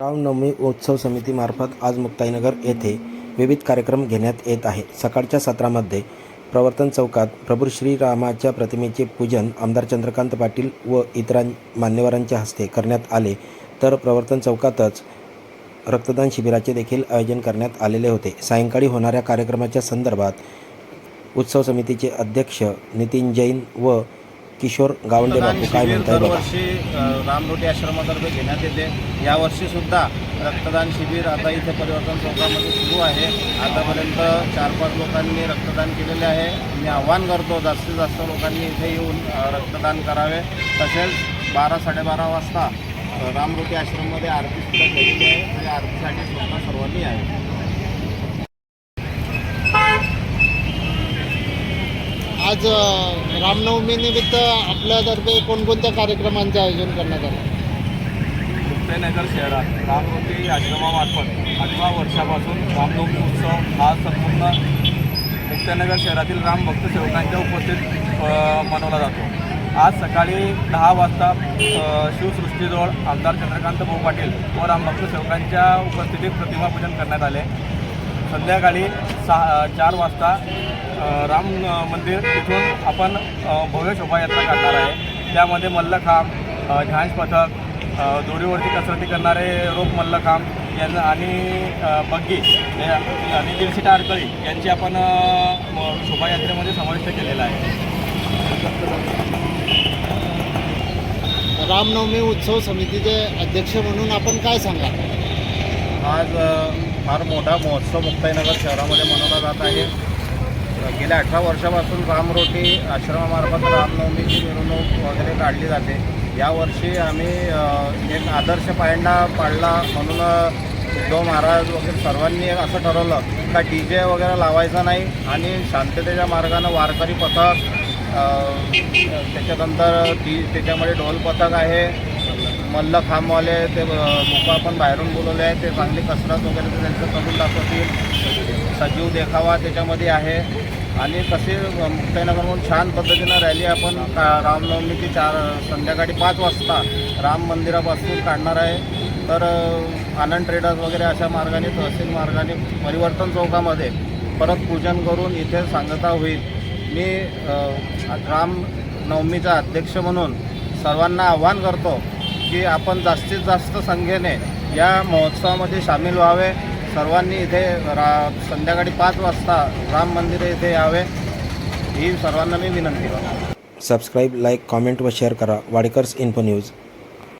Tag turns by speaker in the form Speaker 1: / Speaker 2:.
Speaker 1: रामनवमी उत्सव समितीमार्फत आज मुक्ताईनगर येथे विविध कार्यक्रम घेण्यात येत आहे सकाळच्या सत्रामध्ये प्रवर्तन चौकात प्रभू श्रीरामाच्या प्रतिमेचे पूजन आमदार चंद्रकांत पाटील व इतर मान्यवरांच्या हस्ते करण्यात आले. तर प्रवर्तन चौकातच रक्तदान शिबिराचे देखील आयोजन करण्यात आलेले होते. सायंकाळी होणाऱ्या कार्यक्रमाच्या संदर्भात उत्सव समितीचे अध्यक्ष नितीन जैन व किशोर गावंडे बापू काय
Speaker 2: दरवर्षी अ, रामरोटी आश्रमातर्फे घेण्यात येते. यावर्षी सुद्धा रक्तदान शिबिर आता इथे परिवर्तन चौकामध्ये सुरू आहे. आतापर्यंत चार पाच लोकांनी रक्तदान केलेले आहे. मी आव्हान करतो जास्तीत जास्त लोकांनी इथे येऊन रक्तदान करावे. तसेच बारा साडेबारा वाजता रामरोटी आश्रममध्ये आरतीसुद्धा केलेली आहे. त्या आरतीसाठी सुद्धा सर्वांनी यावे
Speaker 3: आज रामनवमी रामनवमीनिमित्त आपल्यातर्फे कोणकोणत्या कार्यक्रमांचे आयोजन करण्यात आलं?
Speaker 4: मुक्ताईनगर शहरात रामनवमी आश्रमामार्फत आठव्या वर्षापासून रामनवमी उत्सव हा संपूर्ण मुक्ताईनगर शहरातील राम भक्त सेवकांच्या उपस्थित मनवला जातो. आज सकाळी दहा वाजता शिवसृष्टीजवळ आमदार चंद्रकांत भाऊ पाटील व रामभक्त सेवकांच्या उपस्थितीत प्रतिमापूजन करण्यात आले. संध्याकाळी सहा चार वाजता राम मंदिर तिथून आपण भव्य शोभायात्रा काढणार आहे. त्यामध्ये मल्लखांब झांज पथक दोरीवरती कसरती करणारे रोप मल्लखांब यांना आणि बग्गी आणि दिलसिटा अडकळी यांची आपण शोभायात्रेमध्ये समाविष्ट केलेला आहे.
Speaker 3: रामनवमी उत्सव समितीचे अध्यक्ष म्हणून आपण काय सांगा
Speaker 2: आज फार मोठा महोत्सव मुक्ताईनगर शहरामध्ये मनवला जात आहे. गेल्या अठरा वर्षापासून रामरोटी आश्रमामार्फत रामनवमीची मिरवणूक वगैरे काढली जाते. यावर्षी आम्ही एक आदर्श पायंडा पाडला म्हणून उद्धव महाराज वगैरे सर्वांनी एक असं ठरवलं का डी जे वगैरे लावायचा नाही आणि शांततेच्या मार्गानं वारकरी पथक त्याच्यानंतर ती त्याच्यामध्ये ढोल पथक आहे मल्लखांबवाले ते लोक आपण बाहेरून बोलवले आहे ते चांगली कसरत वगैरे त्यांचं करून दाखवतील. सजीव देखावा त्याच्यामध्ये आहे. आणि तसे मुक्ताईनगरमधून छान पद्धतीनं रॅली आपण का- रामनवमीची चार संध्याकाळी पाच वाजता राम मंदिरापासून काढणार आहे. तर आनंद ट्रेडर्स वगैरे अशा मार्गाने तहसील मार्गाने परिवर्तन चौकामध्ये परत पूजन करून इथे सांगता होईल. मी रामनवमीचा अध्यक्ष म्हणून सर्वांना आव्हान करतो की आपण जास्तीत जास्त संख्येने या महोत्सवामध्ये सामील व्हावे. सर्वांनी इथे रा संध्याकाळी पाच वाजता राम मंदिर इथे यावे ही सर्वांना मी विनंती करतो.
Speaker 1: सबस्क्राईब लाईक कॉमेंट व शेअर करा. Wadekars info news